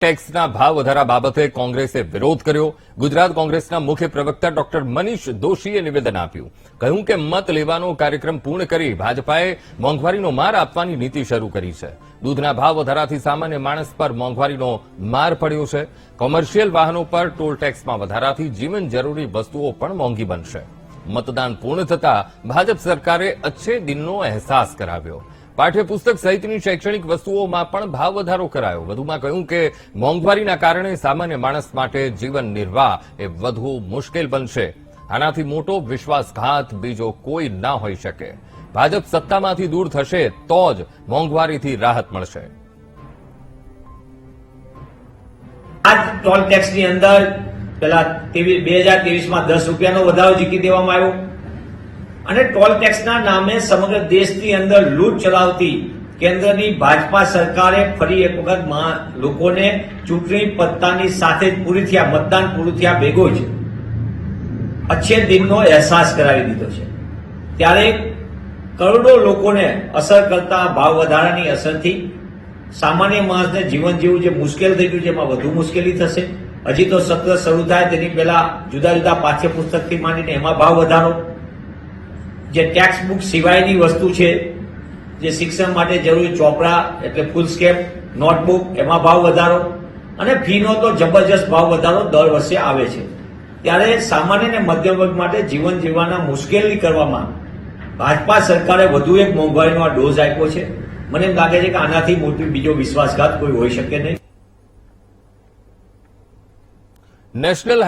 ટેક્સના ભાવ વધારા બાબતે કોંગ્રેસે વિરોધ કર્યો. ગુજરાત કોંગ્રેસના મુખ્ય પ્રવક્તા ડોક્ટર મનીષ દોશીએ નિવેદન આપ્યું. કહ્યું કે મત લેવાનો કાર્યક્રમ પૂર્ણ કરી ભાજપાએ મોંઘવારીનો માર આપવાની નીતિ શરૂ કરી છે. દૂધના ભાવ વધારાથી સામાન્ય માણસ પર મોંઘવારીનો માર પડ્યો છે. કોમર્શિયલ વાહનો પર ટોલ ટેક્સમાં વધારાથી જીવન જરૂરી વસ્તુઓ પણ મોંઘી બનશે. મતદાન પૂર્ણ થતા ભાજપ સરકારે અચ્છે દિનનો અહેસાસ કરાવ્યો. પાઠ્યપુસ્તક સહિતની શૈક્ષણિક વસ્તુઓમાં પણ ભાવ વધારો કરાયો. વધુમાં કહ્યું કે મોંઘવારીના કારણે સામાન્ય માણસ માટે જીવન નિર્વાહ એ વધુ મુશ્કેલ બનશે. આનાથી મોટો વિશ્વાસઘાત બીજો કોઈ ના હોઈ શકે. ભાજપ સત્તામાંથી દૂર થશે તો જ મોંઘવારીથી રાહત મળશે. આજ ટોલ ટેક્સની અંદર પેલા બે હજાર ત્રેવીસમાં દસ રૂપિયાનો વધારો જીકી દેવામાં આવ્યો. અને ટોલ ટેક્સના નામે સમગ્ર દેશની અંદર લૂંટ ચલાવતી કેન્દ્રની ભાજપા સરકારે ફરી એક વખત લોકોને ચૂંટણી પત્તાની સાથે જ પૂરી થયા, મતદાન પૂરું થયા ભેગો જ અચ્છે દિનનો અહેસાસ કરાવી દીધો છે. ત્યારે કરોડો લોકોને અસર કરતા ભાવ વધારાની અસરથી સામાન્ય માણસને જીવન જીવવું જે મુશ્કેલ થઈ ગયું છે, એમાં વધુ મુશ્કેલી થશે. હજી તો સત્ર શરૂ થાય, તેની પહેલા જુદા જુદા પાઠ્યપુસ્તકથી માંડીને એમાં ભાવ વધારો જે ટેક્સ્ટ બુક સિવાયની વસ્તુ છે, જે શિક્ષણ માટે જરૂરી ચોપડા, એટલે ફૂલ સ્કેપ નોટબુક એમાં ભાવ વધારો અને ફીનો તો જબરજસ્ત ભાવ વધારો દર વર્ષે આવે છે. ત્યારે સામાન્ય અને મધ્યમ વર્ગ માટે જીવન જીવવાના મુશ્કેલી કરવામાં ભાજપા સરકારે વધુ એક મોંઘવારીનો આ ડોઝ આપ્યો છે. મને એમ લાગે છે કે આનાથી મોટી બીજો વિશ્વાસઘાત કોઈ હોઈ શકે નહીં. નેશનલ